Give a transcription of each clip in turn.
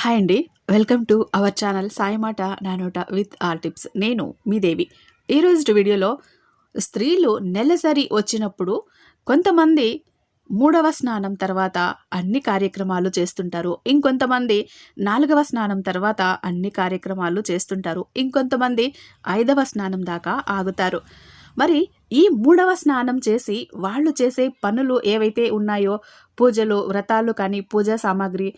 Hi అండి. Welcome to our channel సాయిమాట నానోట విత్ ఆర్ టిప్స్. నేను మీ దేవి. ఈరోజు వీడియోలో స్త్రీలు నెలసరి వచ్చినప్పుడు కొంతమంది మూడవ స్నానం తర్వాత అన్ని కార్యక్రమాలు చేస్తుంటారు. ఇంకొంతమంది నాలుగవ స్నానం తర్వాత అన్ని కార్యక్రమాలు చేస్తుంటారు. ఇంకొంతమంది ఐదవ స్నానం దాకా ఆగుతారు. మరి ఈ మూడవ స్నానం చేసి వాళ్ళు చేసే పనులు ఏవైతే ఉన్నాయో పూజలు వ్రతాలు కానీ పూజా సామాగ్రి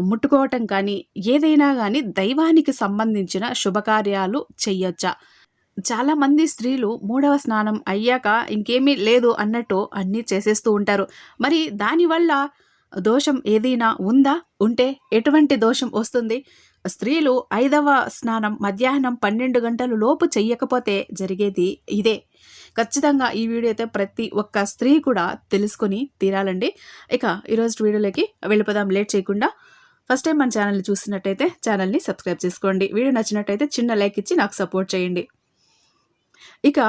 ముట్టుకోవటం కానీ ఏదైనా కానీ దైవానికి సంబంధించిన శుభకార్యాలు చెయ్యొచ్చా? చాలామంది స్త్రీలు మూడవ స్నానం అయ్యాక ఇంకేమీ లేదు అన్నట్టు అన్నీ చేసేస్తూ ఉంటారు. మరి దానివల్ల దోషం ఏదైనా ఉందా? ఉంటే ఎటువంటి దోషం వస్తుంది? స్త్రీలు ఐదవ స్నానం మధ్యాహ్నం పన్నెండు గంటల లోపు చెయ్యకపోతే జరిగేది ఇదే. ఖచ్చితంగా ఈ వీడియో అయితే ప్రతి ఒక్క స్త్రీ కూడా తెలుసుకొని తీరాలండి. ఇక ఈరోజు వీడియోలోకి వెళ్ళిపోదాం. లేట్ చేయకుండా ఫస్ట్ టైం మన ఛానల్ని చూసినట్టయితే ఛానల్ని సబ్స్క్రైబ్ చేసుకోండి. వీడియో నచ్చినట్టయితే చిన్న లైక్ ఇచ్చి నాకు సపోర్ట్ చేయండి. ఇక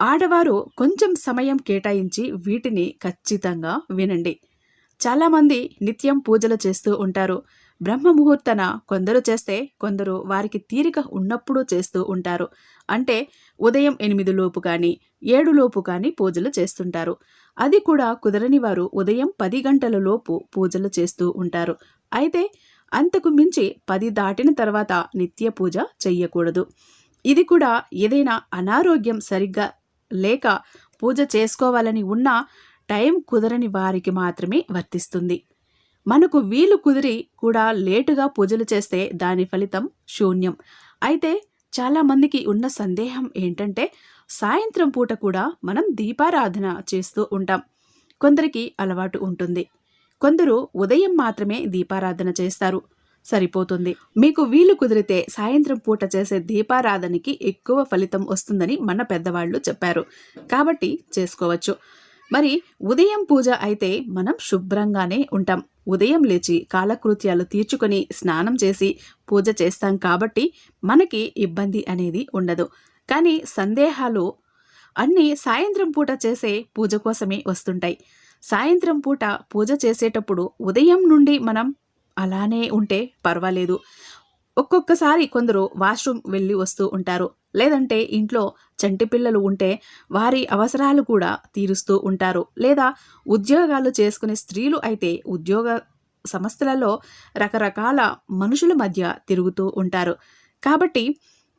ఆడవారు కొంచెం సమయం కేటాయించి వీటిని ఖచ్చితంగా వినండి. చాలామంది నిత్యం పూజలు చేస్తూ ఉంటారు. బ్రహ్మ ముహూర్తన కొందరు చేస్తే కొందరు వారికి తీరిక ఉన్నప్పుడు చేస్తూ ఉంటారు. అంటే ఉదయం ఎనిమిది లోపు కానీ ఏడు లోపు కానీ పూజలు చేస్తుంటారు. అది కూడా కుదరని వారు ఉదయం పది గంటల లోపు పూజలు చేస్తూ ఉంటారు. అయితే అంతకు మించి పది దాటిన తర్వాత నిత్య పూజ చెయ్యకూడదు. ఇది కూడా ఏదైనా అనారోగ్యం సరిగ్గా లేక పూజ చేసుకోవాలని ఉన్నా టైం కుదరని వారికి మాత్రమే వర్తిస్తుంది. మనకు వీలు కుదిరి కూడా లేటుగా పూజలు చేస్తే దాని ఫలితం శూన్యం. అయితే చాలామందికి ఉన్న సందేహం ఏంటంటే సాయంత్రం పూట కూడా మనం దీపారాధన చేస్తూ ఉంటాం. కొందరికి అలవాటు ఉంటుంది. కొందరు ఉదయం మాత్రమే దీపారాధన చేస్తారు. సరిపోతుంది. మీకు వీలు కుదిరితే సాయంత్రం పూట చేసే దీపారాధనకి ఎక్కువ ఫలితం వస్తుందని మన పెద్దవాళ్ళు చెప్పారు. కాబట్టి చేసుకోవచ్చు. మరి ఉదయం పూజ అయితే మనం శుభ్రంగానే ఉంటాం. ఉదయం లేచి కాలకృత్యాలు తీర్చుకొని స్నానం చేసి పూజ చేస్తాం కాబట్టి మనకి ఇబ్బంది అనేది ఉండదు. కానీ సందేహాలు అన్నీ సాయంత్రం పూట చేసే పూజ కోసమే వస్తుంటాయి. సాయంత్రం పూట పూజ చేసేటప్పుడు ఉదయం నుండి మనం అలానే ఉంటే పర్వాలేదు. ఒక్కొక్కసారి కొందరు వాష్రూమ్ వెళ్ళి వస్తూ ఉంటారు. లేదంటే ఇంట్లో చంటి పిల్లలు ఉంటే వారి అవసరాలు కూడా తీరుస్తూ ఉంటారు. లేదా ఉద్యోగాలు చేసుకునే స్త్రీలు అయితే ఉద్యోగ సంస్థలలో రకరకాల మనుషుల మధ్య తిరుగుతూ ఉంటారు. కాబట్టి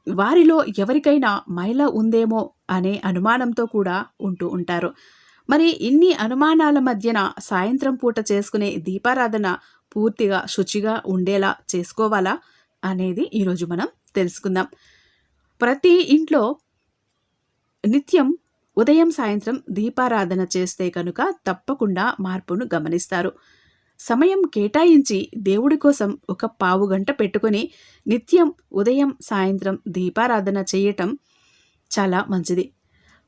వారిలో ఎవరికైనా మహిళ ఉందేమో అనే అనుమానంతో కూడా ఉంటూ ఉంటారు. మరి ఇన్ని అనుమానాల మధ్యన సాయంత్రం పూట చేసుకునే దీపారాధన పూర్తిగా శుచిగా ఉండేలా చేసుకోవాలా? అనేది ఈరోజు మనం తెలుసుకుందాం. ప్రతి ఇంట్లో నిత్యం ఉదయం సాయంత్రం దీపారాధన చేస్తే కనుక తప్పకుండా మార్పును గమనిస్తారు. సమయం కేటాయించి దేవుడి కోసం ఒక పావు గంట పెట్టుకొని నిత్యం ఉదయం సాయంత్రం దీపారాధన చేయటం చాలా మంచిది.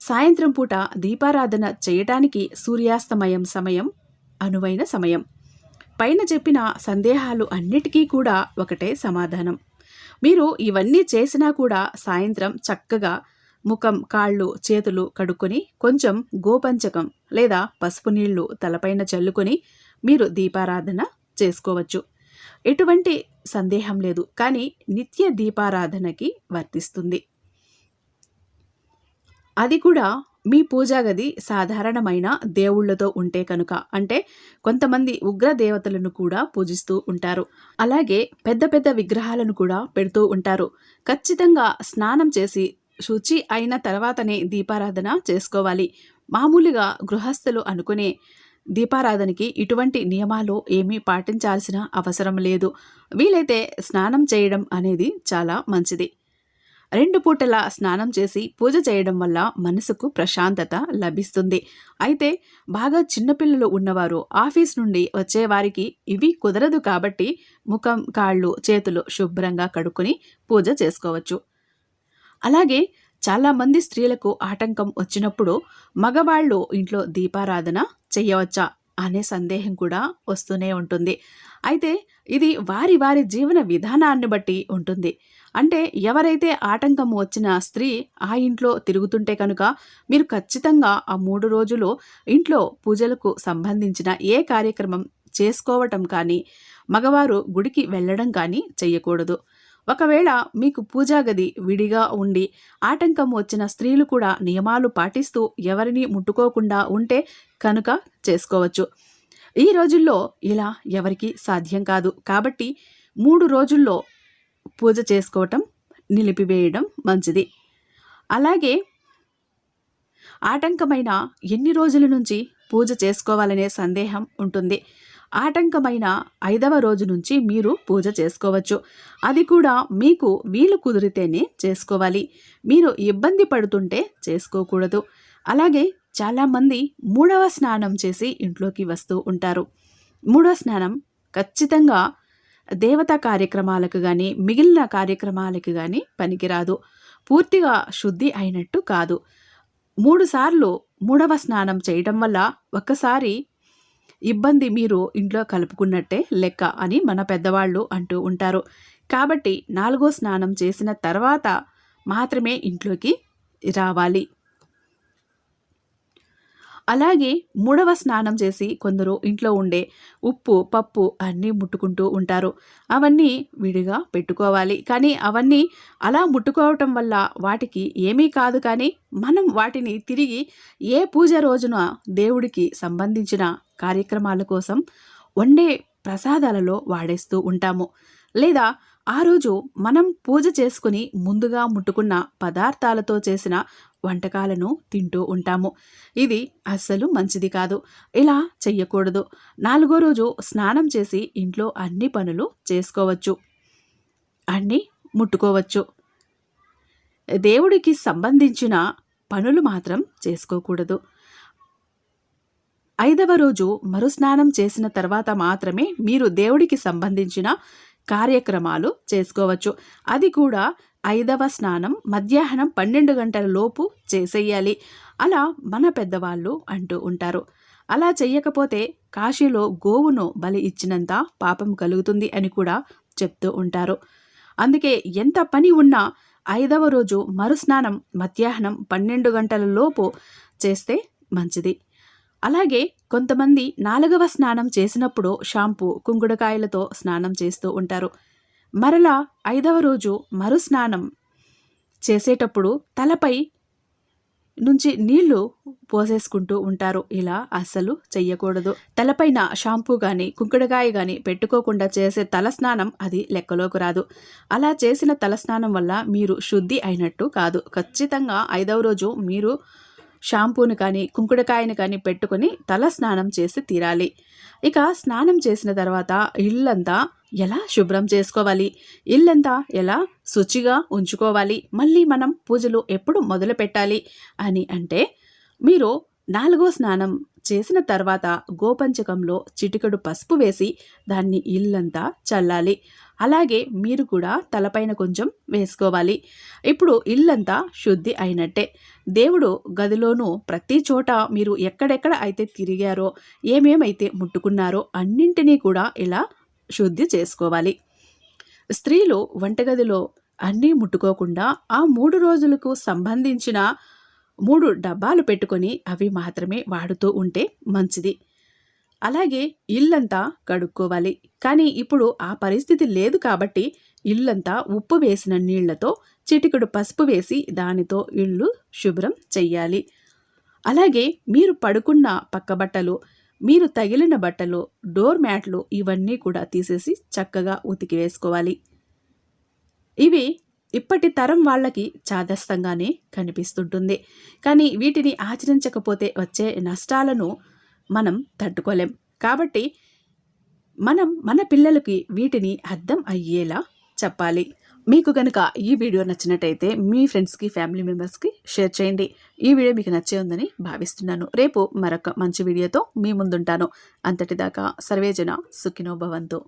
సాయంత్రం పూట దీపారాధన చేయటానికి సూర్యాస్తమయం సమయం అనువైన సమయం. పైన చెప్పిన సందేహాలు అన్నిటికీ కూడా ఒకటే సమాధానం. మీరు ఇవన్నీ చేసినా కూడా సాయంత్రం చక్కగా ముఖం కాళ్ళు చేతులు కడుక్కొని కొంచెం గోపంచకం లేదా పసుపు నీళ్ళు తలపైన చల్లుకొని మీరు దీపారాధన చేసుకోవచ్చు. ఎటువంటి సందేహం లేదు కానీ నిత్య దీపారాధనకి వర్తిస్తుంది. అది కూడా మీ పూజా గది సాధారణమైన దేవుళ్ళతో ఉంటే కనుక అంటే కొంతమంది ఉగ్ర దేవతలను కూడా పూజిస్తూ ఉంటారు. అలాగే పెద్ద పెద్ద విగ్రహాలను కూడా పెడుతూ ఉంటారు. ఖచ్చితంగా స్నానం చేసి శుచి అయిన తర్వాతనే దీపారాధన చేసుకోవాలి. మామూలుగా గృహస్థులు అనుకునే దీపారాధనకి ఇటువంటి నియమాలు ఏమీ పాటించాల్సిన అవసరం లేదు. వీలైతే స్నానం చేయడం అనేది చాలా మంచిది. రెండు పూటలా స్నానం చేసి పూజ చేయడం వల్ల మనసుకు ప్రశాంతత లభిస్తుంది. అయితే బాగా చిన్నపిల్లలు ఉన్నవారు ఆఫీస్ నుండి వచ్చేవారికి ఇవి కుదరదు కాబట్టి ముఖం కాళ్ళు చేతులు శుభ్రంగా కడుక్కొని పూజ చేసుకోవచ్చు. అలాగే చాలామంది స్త్రీలకు ఆటంకం వచ్చినప్పుడు మగవాళ్ళు ఇంట్లో దీపారాధన చేయవచ్చా? అనే సందేహం కూడా వస్తూనే ఉంటుంది. అయితే ఇది వారి వారి జీవన విధానాన్ని బట్టి ఉంటుంది. అంటే ఎవరైతే ఆటంకం వచ్చిన స్త్రీ ఆ ఇంట్లో తిరుగుతుంటే కనుక మీరు ఖచ్చితంగా ఆ మూడు రోజులు ఇంట్లో పూజలకు సంబంధించిన ఏ కార్యక్రమం చేసుకోవటం కానీ మగవారు గుడికి వెళ్ళడం కానీ చెయ్యకూడదు ఒకవేళ మీకు పూజా గది విడిగా ఉండి ఆటంకం వచ్చిన స్త్రీలు కూడా నియమాలు పాటిస్తూ ఎవరిని ముట్టుకోకుండా ఉంటే కనుక చేసుకోవచ్చు. ఈ రోజుల్లో ఇలా ఎవరికీ సాధ్యం కాదు. కాబట్టి మూడు రోజుల్లో పూజ చేసుకోవటం నిలిపివేయడం మంచిది. అలాగే ఆటంకమైన ఎన్ని రోజుల నుంచి పూజ చేసుకోవాలనే సందేహం ఉంటుంది. ఆటంకమైన ఐదవ రోజు నుంచి మీరు పూజ చేసుకోవచ్చు. అది కూడా మీకు వీలు కుదిరితేనే చేసుకోవాలి. మీరు ఇబ్బంది పడుతుంటే చేసుకోకూడదు. అలాగే చాలామంది మూడవ స్నానం చేసి ఇంట్లోకి వస్తూ ఉంటారు. మూడవ స్నానం ఖచ్చితంగా దేవతా కార్యక్రమాలకు కానీ మిగిలిన కార్యక్రమాలకు కానీ పనికిరాదు. పూర్తిగా శుద్ధి అయినట్టు కాదు. మూడుసార్లు మూడవ స్నానం చేయడం వల్ల ఒక్కసారి ఇబ్బంది మీరు ఇంట్లో కలుపుకున్నట్టే లెక్క అని మన పెద్దవాళ్ళు అంటూ ఉంటారు. కాబట్టి నాలుగో స్నానం చేసిన తర్వాత మాత్రమే ఇంట్లోకి రావాలి. అలాగే మూడవ స్నానం చేసి కొందరు ఇంట్లో ఉండే ఉప్పు పప్పు అన్నీ ముట్టుకుంటూ ఉంటారు. అవన్నీ విడిగా పెట్టుకోవాలి. కానీ అవన్నీ అలా ముట్టుకోవటం వల్ల వాటికి ఏమీ కాదు కానీ మనం వాటిని తిరిగి ఏ పూజ రోజున దేవుడికి సంబంధించిన కార్యక్రమాల కోసం వండే ప్రసాదాలలో వాడేస్తూ ఉంటాము. లేదా ఆ రోజు మనం పూజ చేసుకుని ముందుగా ముట్టుకున్న పదార్థాలతో చేసిన వంటకాలను తింటూ ఉంటాము. ఇది అస్సలు మంచిది కాదు. ఇలా చెయ్యకూడదు. నాలుగో రోజు స్నానం చేసి ఇంట్లో అన్ని పనులు చేసుకోవచ్చు. అన్నీ ముట్టుకోవచ్చు. దేవుడికి సంబంధించిన పనులు మాత్రం చేసుకోకూడదు. ఐదవ రోజు మరుస్నానం చేసిన తర్వాత మాత్రమే మీరు దేవుడికి సంబంధించిన కార్యక్రమాలు చేసుకోవచ్చు. అది కూడా ఐదవ స్నానం మధ్యాహ్నం పన్నెండు గంటల లోపు చేసేయాలి. అలా మన పెద్దవాళ్ళు అంటూ ఉంటారు. అలా చెయ్యకపోతే కాశీలో గోవును బలి ఇచ్చినంత పాపం కలుగుతుంది అని కూడా చెప్తూ ఉంటారు. అందుకే ఎంత పని ఉన్నా ఐదవ రోజు మరుస్నానం మధ్యాహ్నం పన్నెండు గంటల లోపు చేస్తే మంచిది. అలాగే కొంతమంది నాలుగవ స్నానం చేసినప్పుడు షాంపూ కుంకుడుకాయలతో స్నానం చేస్తూ ఉంటారు. మరలా ఐదవ రోజు మరు స్నానం చేసేటప్పుడు తలపై నుంచి నీళ్ళు పోసేసుకుంటూ ఉంటారు. ఇలా అస్సలు చెయ్యకూడదు. తలపైన షాంపూ కానీ కుంకుడుగాయ కానీ పెట్టుకోకుండా చేసే తలస్నానం అది లెక్కలోకి రాదు. అలా చేసిన తలస్నానం వల్ల మీరు శుద్ధి అయినట్టు కాదు. ఖచ్చితంగా ఐదవ రోజు మీరు షాంపూని కానీ కుంకుడుకాయని కానీ పెట్టుకొని తల స్నానం చేసి తీరాలి. ఇక స్నానం చేసిన తర్వాత ఇల్లంతా ఎలా శుభ్రం చేసుకోవాలి? ఇల్లంతా ఎలా శుచిగా ఉంచుకోవాలి? మళ్ళీ మనం పూజలు ఎప్పుడు మొదలు పెట్టాలి? అని అంటే మీరు నాలుగో స్నానం చేసిన తర్వాత గోపంచకంలో చిటికడు పసుపు వేసి దాన్ని ఇల్లంతా చల్లాలి. అలాగే మీరు కూడా తలపైన కొంచెం వేసుకోవాలి. ఇప్పుడు ఇల్లంతా శుద్ధి అయినట్టే. దేవుడు గదిలోనూ ప్రతి చోట మీరు ఎక్కడెక్కడ అయితే తిరిగారో ఏమేమైతే ముట్టుకున్నారో అన్నింటినీ కూడా ఇలా శుద్ధి చేసుకోవాలి. స్త్రీలు వంటగదిలో అన్నీ ముట్టుకోకుండా ఆ మూడు రోజులకు సంబంధించిన మూడు డబ్బాలు పెట్టుకొని అవి మాత్రమే వాడుతూ ఉంటే మంచిది. అలాగే ఇల్లంతా కడుక్కోవాలి. కానీ ఇప్పుడు ఆ పరిస్థితి లేదు కాబట్టి ఇల్లంతా ఉప్పు వేసిన నీళ్ళతో చిటికెడు పసుపు వేసి దానితో ఇల్లు శుభ్రం చెయ్యాలి. అలాగే మీరు పడుకున్న పక్క బట్టలు మీరు తగిలిన బట్టలు డోర్ మ్యాట్లు ఇవన్నీ కూడా తీసేసి చక్కగా ఉతికి వేసుకోవాలి. ఇవి ఇప్పటి తరం వాళ్ళకి చాదస్తంగానే కనిపిస్తుంటుంది. కానీ వీటిని ఆచరించకపోతే వచ్చే నష్టాలను మనం తట్టుకోలేం. కాబట్టి మనం మన పిల్లలకి వీటిని అర్థం అయ్యేలా చెప్పాలి. మీకు కనుక ఈ వీడియో నచ్చినట్టయితే మీ ఫ్రెండ్స్కి ఫ్యామిలీ మెంబర్స్కి షేర్ చేయండి. ఈ వీడియో మీకు నచ్చే ఉందని భావిస్తున్నాను. రేపు మరొక మంచి వీడియోతో మీ ముందుంటాను. అంతటిదాకా సర్వేజన సుఖినో భవంతు.